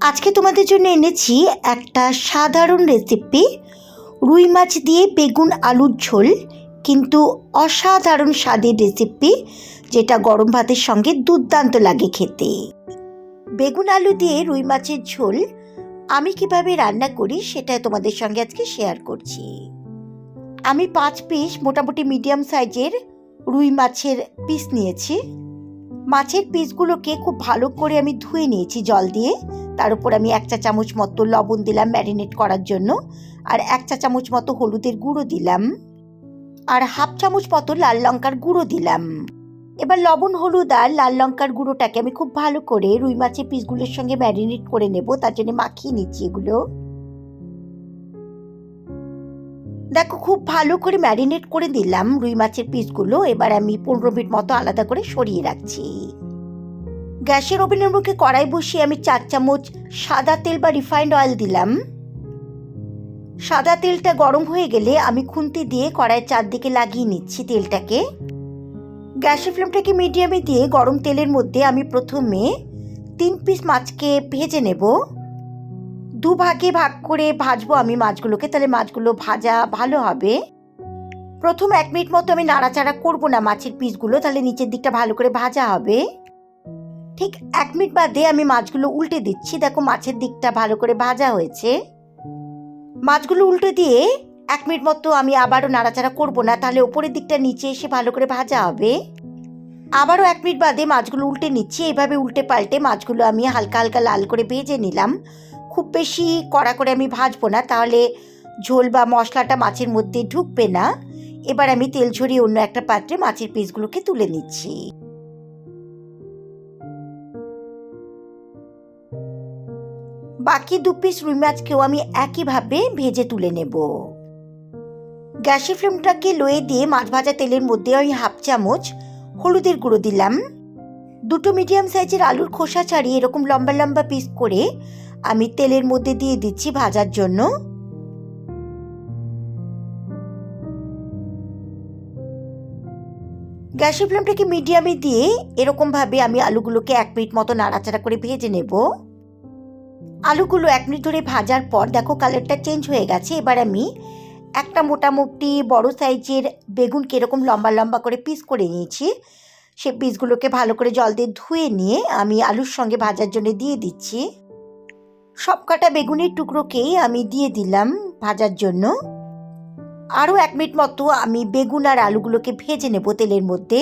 আজকে তোমাদের জন্য এনেছি একটা সাধারণ রেসিপি রুই মাছ দিয়ে বেগুন আলুর ঝোল, কিন্তু অসাধারণ স্বাদের রেসিপি যেটা গরম ভাতের সঙ্গে দুর্দান্ত লাগে খেতে। বেগুন আলু দিয়ে রুই মাছের ঝোল আমি কীভাবে রান্না করি সেটা তোমাদের সঙ্গে আজকে শেয়ার করছি। আমি পাঁচ পিস মোটামুটি মিডিয়াম সাইজের রুই মাছের পিস নিয়েছি। মাছের পিসগুলোকে খুব ভালো করে আমি ধুয়ে নিয়েছি জল দিয়ে। তার উপর আমি এক চা চামচ মতো লবণ দিলাম ম্যারিনেট করার জন্য। আর এক চা চামচ মতো হলুদের গুঁড়ো দিলাম। আর হাফ চামচ মতো লাল লঙ্কার গুঁড়ো দিলাম। এবার লবণ, হলুদ আর লাল লঙ্কার গুঁড়োটাকে আমি খুব ভালো করে রুই মাছের পিসগুলোর সঙ্গে ম্যারিনেট করে নেব। তার জন্য মাখিয়ে নিচ্ছি এগুলো। দেখো, খুব ভালো করে ম্যারিনেট করে দিলাম রুই মাছের পিসগুলো। এবার আমি পনেরো মিনিট মতো আলাদা করে সরিয়ে রাখছি। গ্যাসের ওভেনের মুখে কড়াই বসিয়ে আমি চার চামচ সাদা তেল বা রিফাইন্ড অয়েল দিলাম। সাদা তেলটা গরম হয়ে গেলে আমি খুন্তি দিয়ে কড়াইয়ের চারদিকে লাগিয়ে নিচ্ছি তেলটাকে। গ্যাসের ফ্লেমটাকে মিডিয়ামে দিয়ে গরম তেলের মধ্যে আমি প্রথমে তিন পিস মাছকে ভেজে নেব। দু ভাগে ভাগ করে ভাজবো আমি মাছগুলোকে, তাহলে মাছগুলো ভাজা ভালো হবে। প্রথম এক মিনিট মতো আমি নাড়াচাড়া করব না মাছের পিসগুলো, তাহলে নিচের দিকটা ভালো করে ভাজা হবে। ঠিক এক মিনিট বাদে আমি মাছগুলো উল্টে দিচ্ছি। দেখো মাছের দিকটা ভালো করে ভাজা হয়েছে। মাছগুলো উল্টে দিয়ে এক মিনিট মতো আমি আবারও নাড়াচাড়া করব না, তাহলে ওপরের দিকটা নিচে এসে ভালো করে ভাজা হবে। আবারও এক মিনিট বাদে মাছগুলো উল্টে নিচ্ছি। এইভাবে উল্টে পাল্টে মাছগুলো আমি হালকা হালকা লাল করে ভেজে নিলাম। খুব বেশি কড়া করে আমি ভাজবো না, তাহলে ঝোল বা মশলাটা মাছের মধ্যে ঢুকবে না। এবার আমি তেল ঝরিয়ে অন্য একটা পাত্রে মাছের পিসগুলোকে তুলে নিচ্ছি। বাকি দু পিস রুই মাছকেও আমি একইভাবে ভেজে তুলে নেব। গ্যাসের ফ্লেমটাকে লয়ে দিয়ে মাছ ভাজা তেলের মধ্যে আমি হাফ চামচ হলুদের গুঁড়ো দিলাম। দুটো মিডিয়াম সাইজের আলুর খোসা ছাড়িয়ে এরকম লম্বা লম্বা পিস করে আমি তেলের মধ্যে দিয়ে দিচ্ছি ভাজার জন্য। গ্যাসের ফ্লেমটাকে মিডিয়ামে দিয়ে এরকমভাবে আমি আলুগুলোকে এক মিনিট মতো নাড়াচাড়া করে ভেজে নেব। আলুগুলো এক মিনিট ধরে ভাজার পর দেখো কালারটা চেঞ্জ হয়ে গেছে। এবার আমি একটা মোটামুটি বড় সাইজের বেগুনকে এরকম লম্বা লম্বা করে পিস করে নিয়েছি। সে পিসগুলোকে ভালো করে জল দিয়ে ধুয়ে নিয়ে আমি আলুর সঙ্গে ভাজার জন্য দিয়ে দিচ্ছি। সব কাটা বেগুনের টুকরোকেই আমি দিয়ে দিলাম ভাজার জন্য। আরও এক মিনিট মতো আমি বেগুন আর আলুগুলোকে ভেজে নেব তেলের মধ্যে।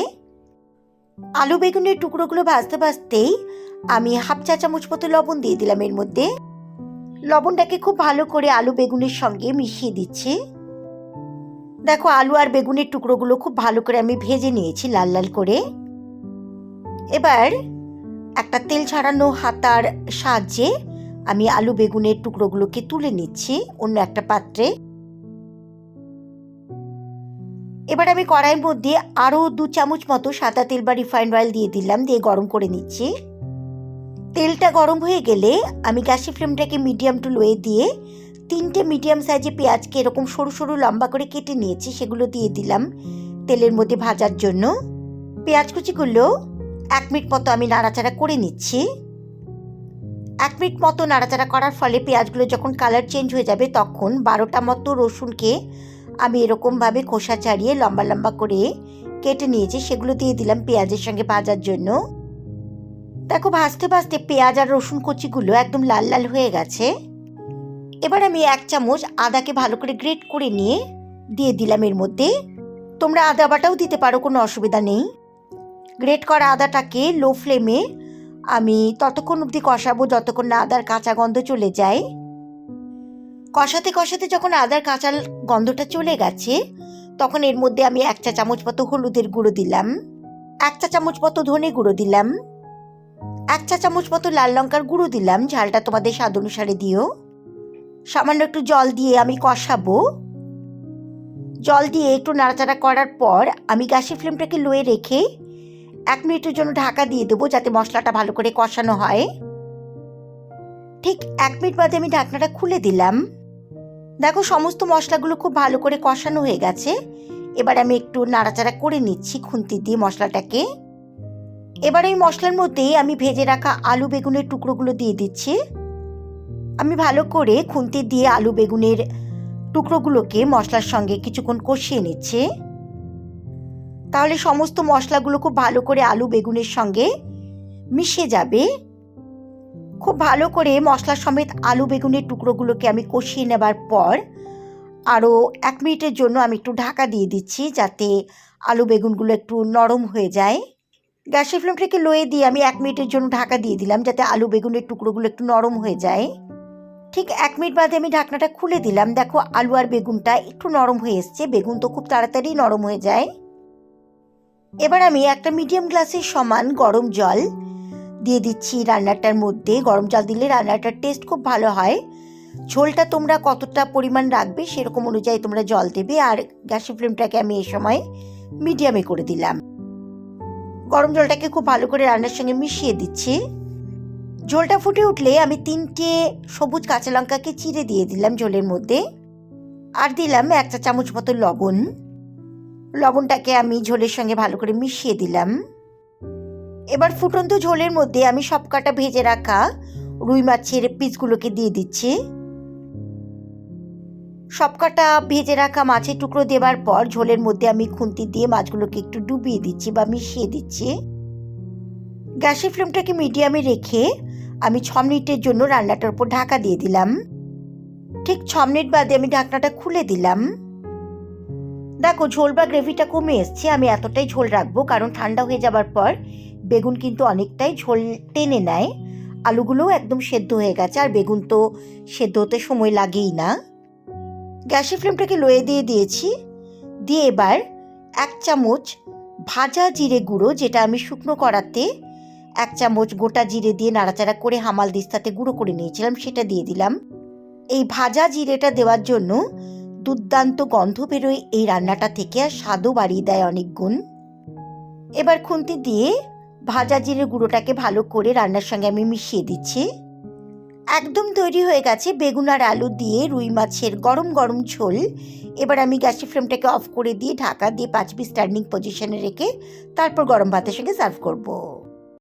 আলু বেগুনের টুকরোগুলো ভাজতে ভাজতেই আমি হাফ চা চামচ মতো লবণ দিয়ে দিলাম এর মধ্যে। লবণটাকে খুব ভালো করে আলু বেগুনের সঙ্গে মিশিয়ে দিচ্ছি। দেখো, আলু আর বেগুনের টুকরোগুলো খুব ভালো করে আমি ভেজে নিয়েছি লাল লাল করে। এবার একটা তেল ছাড়ানো হাতার সাহায্যে আমি আলু বেগুনের টুকরোগুলোকে তুলে নিচ্ছি, অন্য একটা পাত্রে। এবার আমি কড়াইয়ের মধ্যে আরও দু চামচ মতো সাদা তেল বা রিফাইন্ড অয়েল দিয়ে দিলাম, দিয়ে গরম করে নিচ্ছি। তেলটা গরম হয়ে গেলে আমি গ্যাসের ফ্লেমটাকে মিডিয়াম টু লোয়ে দিয়ে তিনটে মিডিয়াম সাইজে পেঁয়াজকে এরকম সরু সরু লম্বা করে কেটে নিয়েছি, সেগুলো দিয়ে দিলাম তেলের মধ্যে ভাজার জন্য। পেঁয়াজ কুচিগুলো এক মিনিট মতো আমি নাড়াচাড়া করে নিচ্ছি। এক মিনিট মতো নাড়াচাড়া করার ফলে পেঁয়াজগুলো যখন কালার চেঞ্জ হয়ে যাবে তখন বারোটা মতো রসুনকে আমি এরকমভাবে খোসা ছাড়িয়ে লম্বা লম্বা করে কেটে নিয়েছি, সেগুলো দিয়ে দিলাম পেঁয়াজের সঙ্গে ভাজার জন্য। দেখো ভাজতে ভাজতে পেঁয়াজ আর রসুন কচিগুলো একদম লাল লাল হয়ে গেছে। এবার আমি এক চামচ আদাকে ভালো করে গ্রেট করে নিয়ে দিয়ে দিলাম এর মধ্যে। তোমরা আদা বাটাও দিতে পারো, কোনো অসুবিধা নেই। গ্রেট করা আদাটাকে লো ফ্লেমে আমি ততক্ষণ অবধি কষাবো যতক্ষণ না আদার কাঁচা গন্ধ চলে যায়। কষাতে কষাতে যখন আদার কাঁচা গন্ধটা চলে গেছে, তখন এর মধ্যে আমি এক চা চামচ মতো হলুদের গুঁড়ো দিলাম। এক চা চামচ মতো ধনে গুঁড়ো দিলাম। এক চা চামচ মতো লাল লঙ্কার গুঁড়ো দিলাম, ঝালটা তোমাদের স্বাদ অনুসারে দিও। সামান্য একটু জল দিয়ে আমি কষাবো। জল দিয়ে একটু নাড়াচাড়া করার পর আমি গ্যাসের ফ্লেমটাকে লোয়ে রেখে এক মিনিটের জন্য ঢাকা দিয়ে দেবো যাতে মশলাটা ভালো করে কষানো হয়। ঠিক এক মিনিট বাদে আমি ঢাকনাটা খুলে দিলাম। দেখো সমস্ত মশলাগুলো খুব ভালো করে কষানো হয়ে গেছে। এবার আমি একটু নাড়াচাড়া করে নিচ্ছি খুন্তি দিয়ে মশলাটাকে। এবার এই মশলার মধ্যে আমি ভেজে রাখা আলু বেগুনের টুকরোগুলো দিয়ে দিচ্ছি। আমি ভালো করে খুন্তি দিয়ে আলু বেগুনের টুকরোগুলোকে মশলার সঙ্গে কিছুক্ষণ কষিয়ে নিচ্ছে। তাহলে সমস্ত মশলাগুলো খুব ভালো করে আলু বেগুনের সঙ্গে মিশে যাবে। খুব ভালো করে মশলা সমেত আলু বেগুনের টুকরোগুলোকে আমি কষিয়ে নেবার পর আরও এক মিনিটের জন্য আমি একটু ঢাকা দিয়ে দিচ্ছি যাতে আলু বেগুনগুলো একটু নরম হয়ে যায়। গ্যাসের ফ্লেমটাকে লোয়ে দিয়ে আমি এক মিনিটের জন্য ঢাকা দিয়ে দিলাম যাতে আলু বেগুনের টুকরোগুলো একটু নরম হয়ে যায়। ঠিক এক মিনিট বাদে আমি ঢাকনাটা খুলে দিলাম। দেখো আলু আর বেগুনটা একটু নরম হয়ে এসছে। বেগুন তো খুব তাড়াতাড়ি নরম হয়ে যায়। এবার আমি একটা মিডিয়াম গ্লাসের সমান গরম জল দিয়ে দিচ্ছি রান্নাটার মধ্যে। গরম জল দিলে রান্নাটার টেস্ট খুব ভালো হয়। ঝোলটা তোমরা কতটা পরিমাণ রাখবে সেরকম অনুযায়ী তোমরা জল দেবে। আর গ্যাসের ফ্লেমটাকে আমি এ সময় মিডিয়ামে করে দিলাম। গরম জলটাকে খুব ভালো করে রান্নার সঙ্গে মিশিয়ে দিচ্ছি। ঝোলটা ফুটে উঠলে আমি তিনটে সবুজ কাঁচা লঙ্কাকে চিড়ে দিয়ে দিলাম ঝোলের মধ্যে। আর দিলাম এক চা চামচ মতো লবণ। লবণটাকে আমি ঝোলের সঙ্গে ভালো করে মিশিয়ে দিলাম। এবার ফুটন্ত ঝোলের মধ্যে আমি সব কাটা ভেজে রাখা রুই মাছের পিসগুলোকে দিয়ে দিচ্ছি। সব কাটা ভেজে রাখা মাছের টুকরো দেওয়ার পর ঝোলের মধ্যে আমি খুন্তি দিয়ে মাছগুলোকে একটু ডুবিয়ে দিচ্ছি বা মিশিয়ে দিচ্ছি। গ্যাসের ফ্লেমটাকে মিডিয়ামে রেখে আমি ছ মিনিটের জন্য রান্নাটার উপর ঢাকা দিয়ে দিলাম। ঠিক ছ মিনিট বাদে আমি ঢাকনাটা খুলে দিলাম। দেখো, ঝোল বা গ্রেভিটা কমে এসছে, আমি এতটাই ঝোল রাখব, কারণ ঠান্ডা হয়ে যাবার পর বেগুন কিন্তু অনেকটাই ঝোল টেনে নেয়। আলুগুলোও একদম সেদ্ধ হয়ে গেছে, আর বেগুন তো সেদ্ধ হতে সময় লাগেই না। গ্যাসের ফ্লেমটাকে লয়ে দিয়ে দিয়েছি। দিয়ে এবার এক চামচ ভাজা জিরে গুঁড়ো, যেটা আমি শুকনো করাতে এক চামচ গোটা জিরে দিয়ে নাড়াচাড়া করে হামাল দিস্তাতে গুঁড়ো করে নিয়েছিলাম, সেটা দিয়ে দিলাম। এই ভাজা জিরেটা দেওয়ার জন্য দুর্দান্ত গন্ধ বেরোয় এই রান্নাটা থেকে আর স্বাদও বাড়িয়ে দেয় অনেক গুণ। এবার খুন্তি দিয়ে ভাজা জিরে গুঁড়োটাকে ভালো করে রান্নার সঙ্গে আমি মিশিয়ে দিচ্ছি। একদম তৈরি হয়ে গেছে বেগুন আর আলু দিয়ে রুই মাছের গরম গরম ঝোল। এবার আমি গ্যাসের ফ্লেমটাকে অফ করে দিয়ে ঢাকা দিয়ে পাঁচ পিস স্ট্যান্ডিং পজিশনে রেখে তারপর গরম ভাতের সঙ্গে সার্ভ করব।